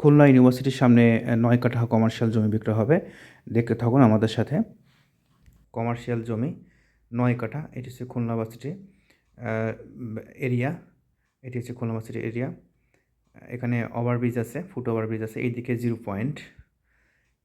খুলনা ইউনিভার্সিটির সামনে নয় কাঠা কমার্শিয়াল জমি বিক্রয় হবে। দেখতে থাকুন আমাদের সাথে। কমার্শিয়াল জমি নয় কাঠা এটি হচ্ছে খুলনা ভার্সিটি এরিয়া। এটি হচ্ছে খুলনা ভার্সিটি এরিয়া। এখানে ওভারব্রিজ আছে, ফুট ওভারব্রিজ আছে। এইদিকে জিরো পয়েন্ট,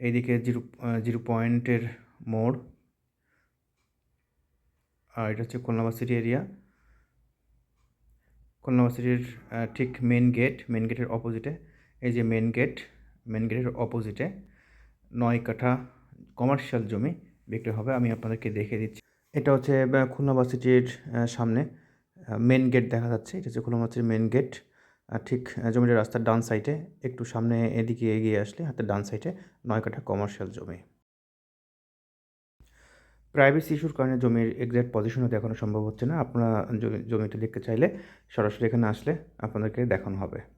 এইদিকে জিরো জিরো পয়েন্টের মোড়। আর এটা হচ্ছে খুলনা ভার্সিটি এরিয়া। খুলনা ভার্সিটির ঠিক মেন গেট মেন গেটের অপোজিটে এই যে মেন গেট মেন গেটের অপোজিটে নয় কাঠা কমার্শিয়াল জমি বিক্রি হবে, আমি আপনাদেরকে দেখে দিচ্ছি। এটা হচ্ছে খুলনা ভার্সিটির সামনে মেন গেট দেখা যাচ্ছে। এটা হচ্ছে খুলনা মেন গেট ঠিক জমিটা রাস্তার ডান সাইডে একটু সামনে এদিকে এগিয়ে আসলে হাতের ডান সাইডে নয় কাঠা কমার্শিয়াল জমি। প্রাইভেসি ইস্যুর কারণে জমির এক্স্যাক্ট পজিশনও দেখানো সম্ভব হচ্ছে না। আপনারা জমি- জমিটা দেখতে চাইলে সরাসরি এখানে আসলে আপনাদেরকে দেখানো হবে।